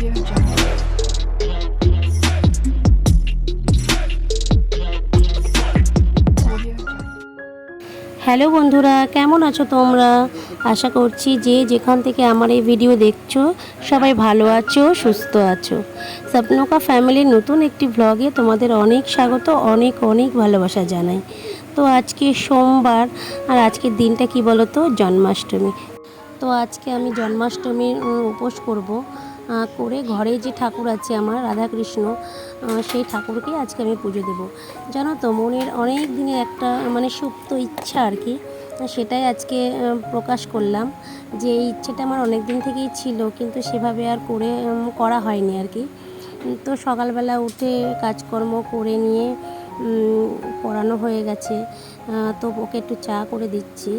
Hello বন্ধুরা, কেমন আছো তোমরা? আশা করছি যে যেখান থেকে আমার এই ভিডিও দেখছ, সবাই ভালো আছো, সুস্থ আছো। স্বপ্নকা ফ্যামিলির নতুন একটি ব্লগে তোমাদের অনেক স্বাগত, অনেক অনেক ভালোবাসা জানাই। তো আজকে সোমবার, আর আজকের দিনটা কি বলো তো জন্মাষ্টমী। তো আজকে আমি জন্মাষ্টমীর উপোস করব। করে ঘরে যে ঠাকুর আছে আমার, রাধাকৃষ্ণ সেই ঠাকুরকে আজকে আমি পুজো দেব। জানো তো, মনের অনেক দিনের একটা মানে সুপ্ত ইচ্ছা আর কি, সেটাই আজকে প্রকাশ করলাম যে এই ইচ্ছেটা আমার অনেক দিন থেকেই ছিল, কিন্তু সেভাবে আর করে করা হয়নি আর কি। তো সকালবেলা উঠে কাজকর্ম করে নিয়ে পড়ানো হয়ে গেছে তো ওকে একটু চা করে দিচ্ছি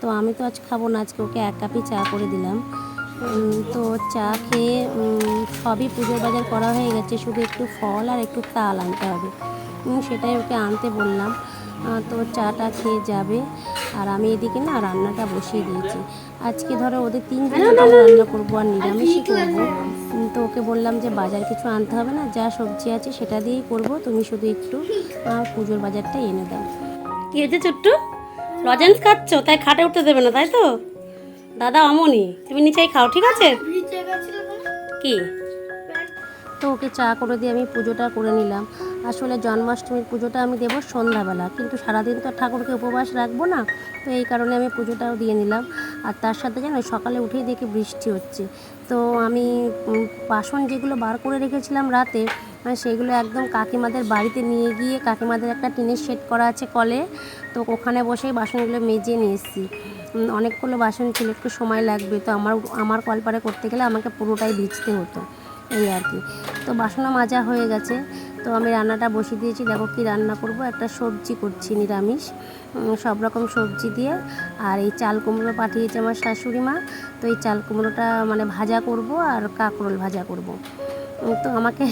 তো আমি তো আজ খাব না, আজকে ওকে এক কাপই চা করে দিলাম। তো চা খেয়ে সবই পুজোর বাজার করা হয়ে গেছে। শুধু একটু ফল আর একটু তাল আনতে হবে। সেটাই ওকে আনতে বললাম। তো চাটা খেয়ে যাবে। আর আমি এদিকে না রান্নাটা বসিয়ে দিয়েছি। আজকে ধরো ওদের জন্য রান্না করব আর নিরামিষই করব। তো ওকে বললাম যে বাজার কিছু আনতে হবে না যা সবজি আছে সেটা দিয়েই করব। তুমি শুধু একটু পুজোর বাজারটা এনে দাও। কি হয়েছে ছোট্টু লজেন্স খাচ্ছ? তাই খাটে উঠতে দেবে না তাই তো? দাদা অমনি তুমি নিচেই খাও ঠিক আছে? কি? তো ওকে চা করে দিয়ে আমি পুজোটা করে নিলাম। আসলে জন্মাষ্টমীর পুজোটা আমি দেবো সন্ধ্যাবেলা কিন্তু সারাদিন তো ঠাকুরকে উপবাস রাখব না তো এই কারণে আমি পুজোটাও দিয়ে নিলাম। আর তার সাথে জানো সকালে উঠেই দেখি বৃষ্টি হচ্ছে। তো আমি বাসন যেগুলো বার করে রেখেছিলাম রাতে আহ, সেগুলো একদম কাকিমাদের বাড়িতে নিয়ে গিয়ে কাকিমাদের একটা টিনের শেড করা আছে কলে তো ওখানে বসেই বাসনগুলো মেজে নিয়ে এসেছি। অনেকগুলো বাসন ছিল, একটু সময় লাগবে। তো আমার আমার কলপারে করতে গেলে আমাকে পুরোটাই ভিজতে হতো, এই আর কি। তো বাসনও মাজা হয়ে গেছে। তো আমি রান্নাটা বসিয়ে দিয়েছি, দেখো কি রান্না করব। একটা সবজি করছি, নিরামিষ। সব রকম সবজি দিয়ে। আর এই চাল কুমড়ো পাঠিয়েছে আমার শাশুড়ি মা। তো এই চাল কুমড়োটা মানে ভাজা করব আর কাঁকরোল ভাজা করব। তো আমাকে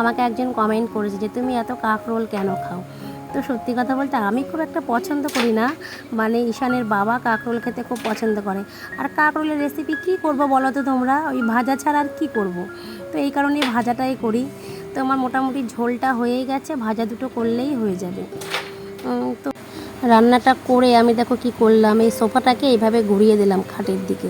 আমাকে একজন কমেন্ট করেছে যে, তুমি এত কাঁকরোল কেন খাও? তো সত্যি কথা বলতে আমি খুব একটা পছন্দ করি না। মানে ঈশানের বাবা কাঁকরোল খেতে খুব পছন্দ করে। আর কাঁকরোলের রেসিপি কি করব বলো তো তোমরা? ওই ভাজা ছাড়া আর কী করব? তো এই কারণে ভাজাটাই করি। তো আমার মোটামুটি ঝোলটা হয়েই গেছে, ভাজা দুটো করলেই হয়ে যাবে। তো রান্নাটা করে আমি দেখো কি করলাম। এই সোফাটাকে এইভাবে ঘুরিয়ে দিলাম খাটের দিকে।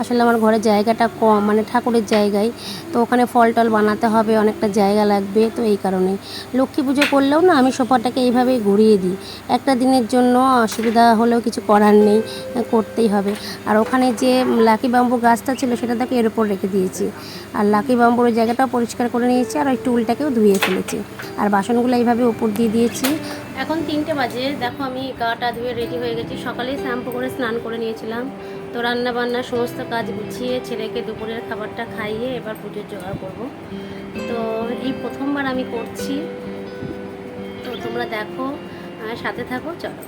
আসলে আমার ঘরের জায়গাটা কম মানে ঠাকুরের জায়গায়। তো ওখানে ফল টল বানাতে হবে, অনেকটা জায়গা লাগবে, তো এই কারণে লক্ষ্মী পুজো করলেও না, আমি সোফাটাকে এইভাবেই ঘুরিয়ে দিই। একটা দিনের জন্য অসুবিধা হলেও কিছু করার নেই করতেই হবে। আর ওখানে যে লাকি বাম্বু গাছটা ছিল, সেটা তাকে এর উপর রেখে দিয়েছি। আর লাকি বাম্বুর ওই জায়গাটাও পরিষ্কার করে নিয়েছি, আর ওই টুলটাকেও ধুয়ে ফেলেছি। আর বাসনগুলো এইভাবে উপর দিয়ে দিয়েছি। এখন তিনটে বাজে, দেখো আমি গাটা ধুয়ে রেডি হয়ে গেছি। সকালেই শ্যাম্পু করে স্নান করে নিয়েছিলাম। তো রান্না বান্না সমস্ত কাজ গুছিয়ে ছেলেকে দুপুরের খাবারটা খাইয়ে এবার পুজোর জোগাড় করব। তো এই প্রথমবার আমি করছি। তো তোমরা দেখো সাথে থাকো, চলো।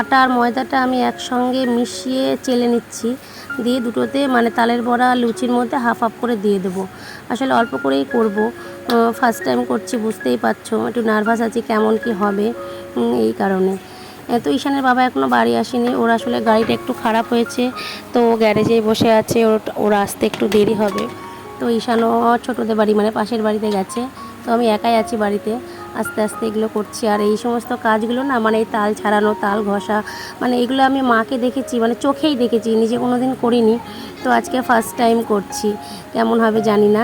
আটা আর ময়দাটা আমি একসঙ্গে মিশিয়ে চেলে নিচ্ছি। দিয়ে দুটোতে মানে তালের বড়া, লুচির মধ্যে হাফ হাফ করে দিয়ে দেবো। আসলে অল্প করেই করব। ফার্স্ট টাইম করছি, বুঝতেই পারছ। একটু নার্ভাস আছি কেমন কি হবে এই কারণে। তো ঈশানের বাবা এখনও বাড়ি আসেনি। ওর আসলে গাড়িটা একটু খারাপ হয়েছে। তো ও গ্যারেজেই বসে আছে। ওর ওর আসতে একটু দেরি হবে। তো ঈশানও ছোটোদের বাড়ি মানে পাশের বাড়িতে গেছে। তো আমি একাই আছি বাড়িতে। আস্তে আস্তে এগুলো করছি। আর এই সমস্ত কাজগুলো না মানে এই তাল ছাড়ানো, তাল ঘষা মানে এগুলো আমি মাকে দেখেছি মানে চোখেই দেখেছি, নিজে কোনো দিন করিনি। তো আজকে ফার্স্ট টাইম করছি। কেমন হবে জানি না।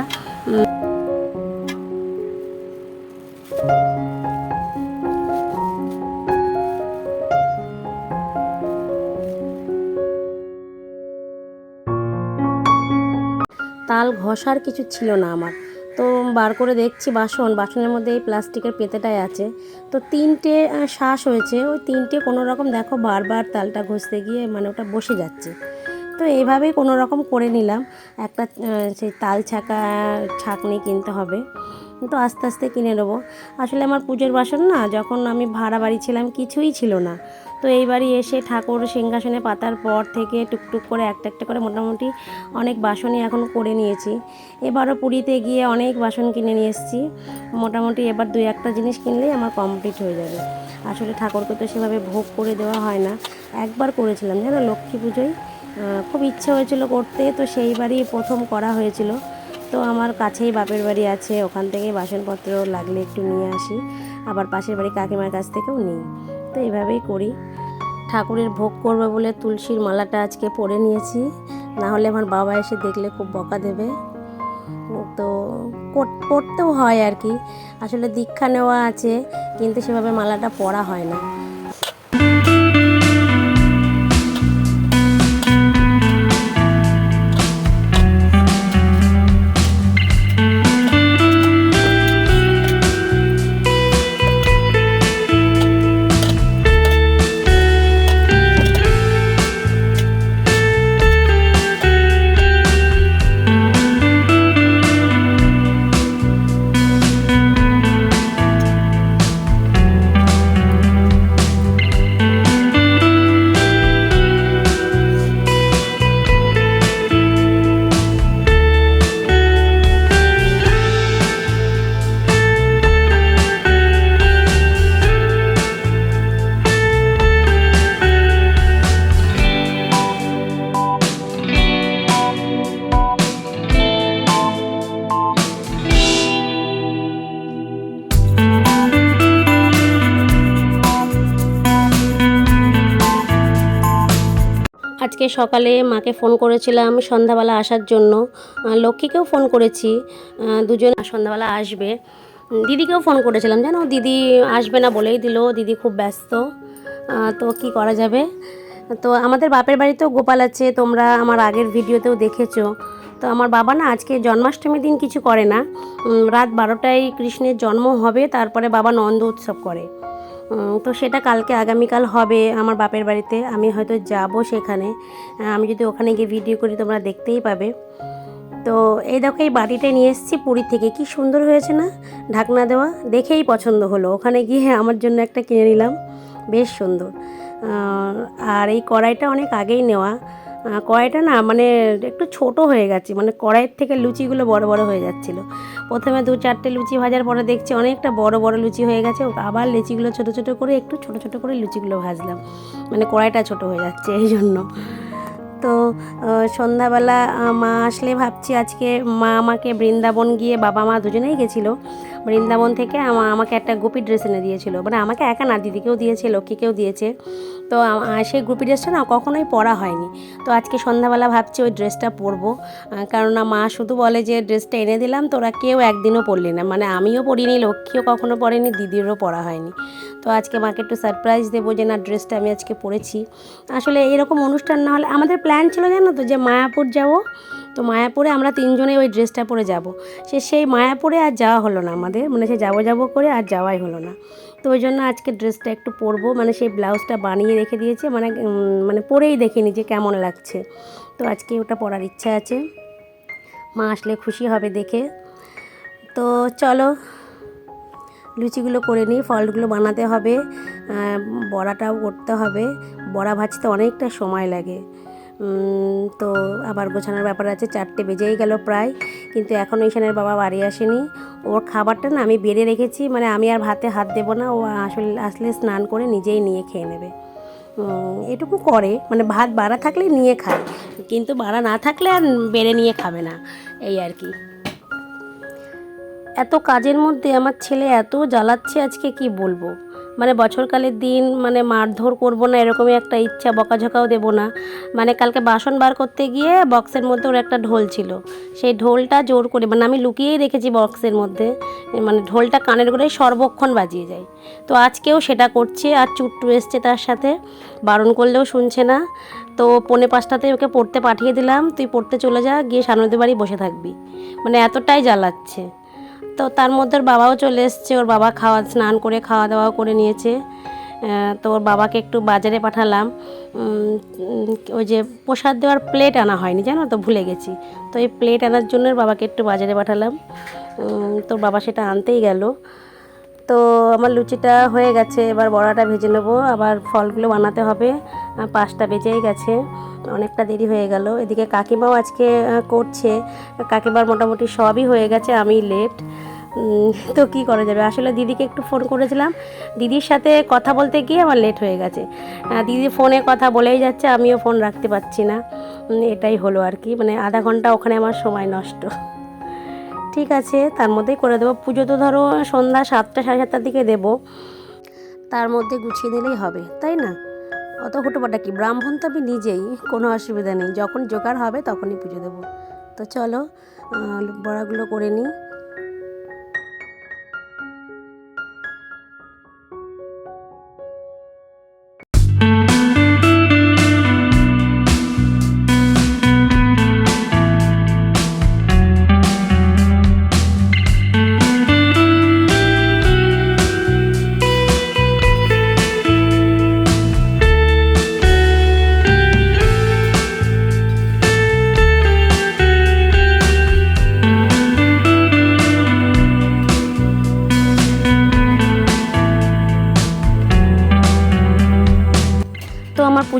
তাল ঘষার কিছু ছিল না আমার। তো বার করে দেখছি বাসন, বাসনের মধ্যে এই প্লাস্টিকের পেতেটাই আছে। তো তিনটে শ্বাস হয়েছে, ওই তিনটে কোনো রকম দেখো বারবার তালটা ঘষতে গিয়ে মানে ওটা বসে যাচ্ছে। তো এইভাবেই কোনো রকম করে নিলাম। একটা সেই তাল ছাকা ছাঁকনি কিনতে হবে। তো আস্তে আস্তে কিনে নেব। আসলে আমার পুজোর বাসন না, যখন আমি ভাড়া বাড়ি ছিলাম কিছুই ছিল না। তো এই বাড়ি এসে ঠাকুর সিংহাসনে পাতার পর থেকে টুকটুক করে একটা একটা করে মোটামুটি অনেক বাসনই এখন করে নিয়েছি। এবারও পুরীতে গিয়ে অনেক বাসন কিনে নিয়ে এসেছি। মোটামুটি এবার দুই একটা জিনিস কিনলেই আমার কমপ্লিট হয়ে যাবে। আসলে ঠাকুরকে তো সেভাবে ভোগ করে দেওয়া হয় না। একবার করেছিলাম, জানো, লক্ষ্মী পুজোয়। খুব ইচ্ছে হয়েছিল করতে, তো সেইবারই প্রথম করা হয়েছিল। তো আমার কাছেই বাপের বাড়ি আছে, ওখান থেকে বাসনপত্র লাগলে একটু নিয়ে আসি। আবার পাশের বাড়ি কাকিমার কাছ থেকেও নিই। তো এইভাবেই করি। ঠাকুরের ভোগ করবে বলে তুলসীর মালাটা আজকে পরে নিয়েছি। না হলে আমার বাবা এসে দেখলে খুব বকা দেবে। তো করতেও হয় আর কি। আসলে দীক্ষা নেওয়া আছে, কিন্তু সেভাবে মালাটা পরা হয় না। সকালে মাকে ফোন করেছিলাম সন্ধ্যাবেলা আসার জন্য। লক্ষ্মীকেও ফোন করেছি। দুজন সন্ধ্যাবেলা আসবে। দিদিকেও ফোন করেছিলাম। জানো, দিদি আসবে না বলেই দিল। দিদি খুব ব্যস্ত। তো কি করা যাবে? তো আমাদের বাপের বাড়িতেও গোপাল আছে। তোমরা আমার আগের ভিডিওতেও দেখেছ। তো আমার বাবা না আজকে জন্মাষ্টমীর দিন কিছু করে না। রাত বারোটায় কৃষ্ণের জন্ম হবে। তারপরে বাবা নন্দ উৎসব করে। তো সেটা কালকে আগামীকাল হবে আমার বাপের বাড়িতে। আমি হয়তো যাব সেখানে। আমি যদি ওখানে গিয়ে ভিডিও করি, তোমরা দেখতেই পাবে। তো এই দেখো, এই বাটিটা নিয়ে এসেছি পুরী থেকে। কি সুন্দর হয়েছে না? ঢাকনা দেওয়া, দেখেই পছন্দ হলো। ওখানে গিয়ে আমার জন্য একটা কিনে নিলাম। বেশ সুন্দর। আর এই কড়াইটা অনেক আগেই নেওয়া। কড়াইটা না মানে একটু ছোট হয়ে গেছে মানে কড়াইয়ের থেকে লুচিগুলো বড় বড় হয়ে যাচ্ছিল। প্রথমে দু চারটে লুচি ভাজার পরে দেখছি অনেকটা বড় বড় লুচি হয়ে গেছে, আবার লুচিগুলো ছোট ছোট করে একটু ছোট ছোট করে লুচিগুলো ভাজলাম। মানে কড়াইটা ছোট হয়ে যাচ্ছে এই জন্য। তো সন্ধ্যাবেলা মা আসলে ভাবছি আজকে মা আমাকে বৃন্দাবন গিয়ে বাবা মা দুজনেই গেছিল। বৃন্দাবন থেকে আমা- আমাকে একটা গুপি ড্রেস এনে দিয়েছিল। মানে আমাকে একা না, দিদিকেও দিয়েছে, লক্ষ্মীকেও দিয়েছে। তো সেই গুপি ড্রেসটা না কখনোই পরা হয়নি। তো আজকে সন্ধ্যাবেলা ভাবছি ওই ড্রেসটা পরবো। কেননা মা শুধু বলে যে ড্রেসটা এনে দিলাম তোরা কেউ একদিনও পরলি না। মানে আমিও পরিনি, লক্ষ্মীও কখনো পরেনি, দিদিরও পরা হয়নি। তো আজকে মাকে একটু সারপ্রাইজ দেবো যে না, ড্রেসটা আমি আজকে পরেছি। আসলে এরকম অনুষ্ঠান না হলে আমাদের প্ল্যান ছিল জানো তো, যে মায়াপুর যাব তো মায়াপুরে আমরা তিনজনে ওই ড্রেসটা পরে যাব। সে সেই মায়াপুরে আর যাওয়া হলো না আমাদের। মানে সে যাব যাব করে আর যাওয়াই হলো না। তো ওই জন্য আজকে ড্রেসটা একটু পরবো। মানে সেই ব্লাউজটা বানিয়ে রেখে দিয়েছে। মানে মানে পরেই দেখিনি যে কেমন লাগছে। তো আজকে ওটা পরার ইচ্ছা আছে। মা আসলে খুশি হবে দেখে। তো চলো, লুচিগুলো করে নিই। ফলগুলো বানাতে হবে। বড়াটাও করতে হবে। বড়া ভাজতে অনেকটা সময় লাগে। তো আবার গোছানোর ব্যাপার আছে, চারটে বেজেই গেল প্রায়। কিন্তু এখন ঈশানের বাবা বাড়ি আসেনি। ওর খাবারটা না আমি বেড়ে রেখেছি মানে আমি আর ভাতে হাত দেবো না, ও আসলে আসলে স্নান করে নিজেই নিয়ে খেয়ে নেবে। এটুকু করে মানে ভাত বাড়া থাকলে নিয়ে খায়, কিন্তু বাড়া না থাকলে আর বেড়ে নিয়ে খাবে না, এই আর কি। এত কাজের মধ্যে আমার ছেলে এত জ্বালাচ্ছে আজকে, কি বলব? মানে বছরকালের দিন মানে মারধর করব না, এরকমই একটা ইচ্ছা, বকাঝকাও দেবো না। মানে কালকে বাসন বার করতে গিয়ে বক্সের মধ্যে ওর একটা ঢোল ছিল। সেই ঢোলটা জোর করে মানে আমি লুকিয়েই রেখেছি বক্সের মধ্যে মানে ঢোলটা কানের করে সর্বক্ষণ বাজিয়ে যায়। তো আজকেও সেটা করছে, আর চুট্টু এসছে তার সাথে। বারণ করলেও শুনছে না। তো পৌনে পাঁচটাতে ওকে পড়তে পাঠিয়ে দিলাম, তুই পড়তে চলে যা, গিয়ে সানন্দে বাড়ি বসে থাকবি। মানে এতটাই জ্বালাচ্ছে। তো তার মধ্যে ওর বাবাও চলে এসছে, ওর বাবা খাওয়া, স্নান করে, খাওয়া দাওয়াও করে নিয়েছে। তো ওর বাবাকে একটু বাজারে পাঠালাম। ওই যে প্রসাদ দেওয়ার প্লেট আনা হয়নি, জানো তো, ভুলে গেছি। তো এই প্লেট আনার জন্য বাবাকে একটু বাজারে পাঠালাম। তোর বাবা সেটা আনতেই গেল। তো আমার লুচিটা হয়ে গেছে, এবার বড়াটা ভেজে নেব। আবার ফলগুলো বানাতে হবে। পাঁচটা বেজেই গেছে। অনেকটা দেরি হয়ে গেল। এদিকে কাকিমাও আজকে করছে। কাকিমার মোটামুটি সবই হয়ে গেছে, আমি লেট তো কি করা যাবে? আসলে দিদিকে একটু ফোন করেছিলাম। দিদির সাথে কথা বলতে গিয়ে আমার লেট হয়ে গেছে। দিদি ফোনে কথা বলেই যাচ্ছে, আমিও ফোন রাখতে পারছি না। এটাই হলো আর কি। মানে আধা ঘণ্টা ওখানে আমার সময় নষ্ট। ঠিক আছে, তার মধ্যেই করে দেবো। পুজো তো ধরো সন্ধ্যা সাতটা, সাড়ে সাতটার দিকে দেবো। তার মধ্যে গুছিয়ে দিলেই হবে, তাই না? অত হুটোপাটা কি? ব্রাহ্মণ তো আমি নিজেই, কোনো অসুবিধা নেই। যখন জোগাড় হবে তখনই পুজো দেবো। তো চলো বড়াগুলো করে নিই।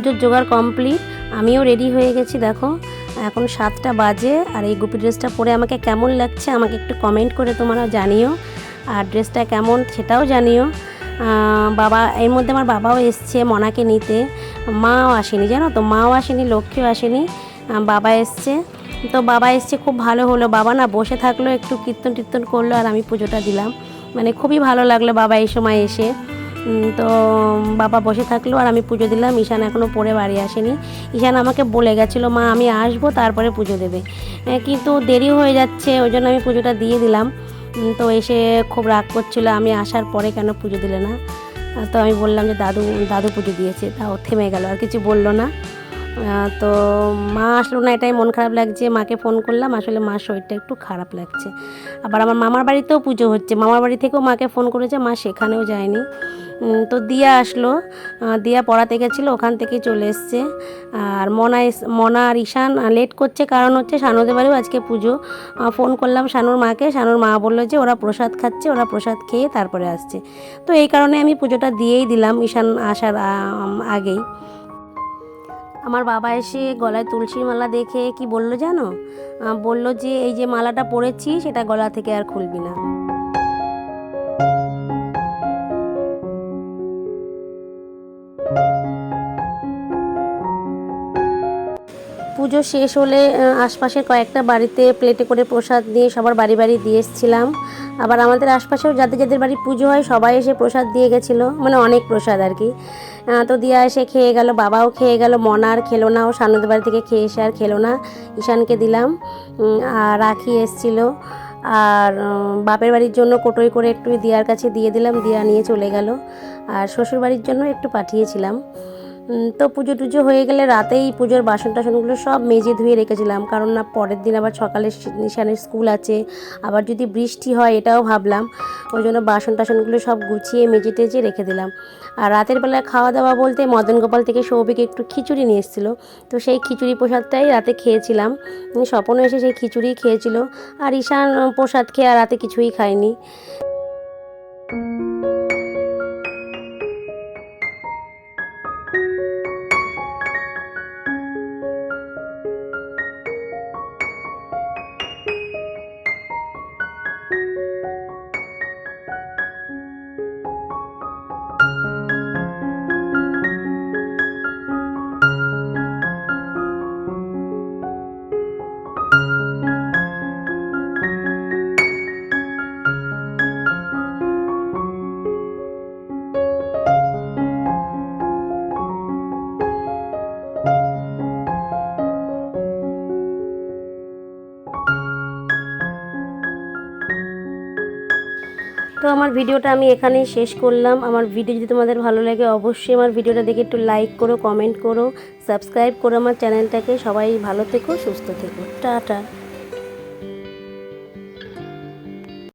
পুজোর জোগাড় কমপ্লিট আমিও রেডি হয়ে গেছি, দেখো। এখন সাতটা বাজে, আর এই গুপি ড্রেসটা পরে আমাকে কেমন লাগছে, আমাকে একটু কমেন্ট করে তোমরা জানিও। আর ড্রেসটা কেমন, সেটাও জানিও। বাবা, এর মধ্যে আমার বাবাও এসছে মনাকে নিতে। মাও আসেনি, জানো তো? মাও আসেনি, লক্ষ্মীও আসেনি। বাবা এসছে। তো বাবা এসছে, খুব ভালো হলো। বাবা না বসে থাকল, একটু কীর্তন টীর্তন করল, আর আমি পুজোটা দিলাম। মানে খুবই ভালো লাগল বাবা এই সময় এসে। তো বাবা বসে থাকল আর আমি পুজো দিলাম। ঈশান এখনও পরে বাড়ি আসেনি। ঈশান আমাকে বলে গেছিল, মা, আমি আসব, তারপরে পুজো দেবে। কিন্তু দেরি হয়ে যাচ্ছে, ওই জন্য আমি পুজোটা দিয়ে দিলাম। তো এসে খুব রাগ করছিল, আমি আসার পরে কেন পুজো দিলে না? তো আমি বললাম যে, দাদু দাদু পুজো দিয়েছে। তাও থেমে গেল, আর কিছু বলল না। তো মা আসলো না, এটাই মন খারাপ লাগছে। মাকে ফোন করলাম, আসলে মার শরীরটা একটু খারাপ লাগছে। আবার আমার মামার বাড়িতেও পুজো হচ্ছে। মামার বাড়ি থেকেও মাকে ফোন করেছে, মা সেখানেও যায়নি। তো দিয়া আসলো। দিয়া পড়াতে গেছিল, ওখান থেকে চলে এসছে। আর মনা মনা আর ঈশান লেট করছে। কারণ হচ্ছে শানুদের বাড়িও আজকে পুজো। ফোন করলাম শানুর মাকে। শানুর মা বলল যে, ওরা প্রসাদ খাচ্ছে, ওরা প্রসাদ খেয়ে তারপরে আসছে। তো এই কারণে আমি পুজোটা দিয়েই দিলাম ঈশান আসার আগেই। আমার বাবা এসে গলায় তুলসীর মালা দেখে কি বলল জানো? বলল যে এই যে মালাটা পরেছি, সেটা গলা থেকে আর খুলবি না। পুজো শেষ হলে আশপাশের কয়েকটা বাড়িতে প্লেটে করে প্রসাদ দিয়ে সবার বাড়ি বাড়ি দিয়ে এসেছিলাম। আবার আমাদের আশপাশেও যাদের যাদের বাড়ি পুজো হয়, সবাই এসে প্রসাদ দিয়ে গেছিল। মানে অনেক প্রসাদ আর কি। তো দিয়া এসে খেয়ে গেল, বাবাও খেয়ে গেল মনার খেলো না, ও সানুদের বাড়ি থেকে খেয়ে এসে আর খেলো না, ঈশানকে দিলাম। আর রাখি এসছিল। আর বাপের বাড়ির জন্য কোটোই করে একটু দিয়ার কাছে দিয়ে দিলাম, দিয়া নিয়ে চলে গেল। আর শ্বশুর বাড়ির জন্য একটু পাঠিয়েছিলাম। তো পুজো টুজো হয়ে গেলে রাতেই পুজোর বাসন টাসনগুলো সব মেজে ধুয়ে রেখেছিলাম। কারণ না পরের দিন আবার সকালে নিশানের স্কুল আছে। আবার যদি বৃষ্টি হয় এটাও ভাবলাম। ওই জন্য বাসন টাসনগুলো সব গুছিয়ে মেজে টেজে রেখে দিলাম। আর রাতের বেলায় খাওয়া দাওয়া বলতে মদন গোপাল থেকে সৌভিক একটু খিচুড়ি নিয়ে এসেছিল। তো সেই খিচুড়ি প্রসাদটাই রাতে খেয়েছিলাম। উম, স্বপনও এসে সেই খিচুড়ি খেয়েছিল। আর ঈশান প্রসাদ খেয়ে আর রাতে কিছুই খায়নি। আমার ভিডিওটা আমি এখানেই শেষ করলাম। আমার ভিডিও যদি তোমাদের ভালো লাগে, অবশ্যই আমার ভিডিওটা দেখে একটু লাইক করো কমেন্ট করো সাবস্ক্রাইব করো আমার চ্যানেলটাকে। সবাই ভালো থেকো, সুস্থ থেকো। টাটা।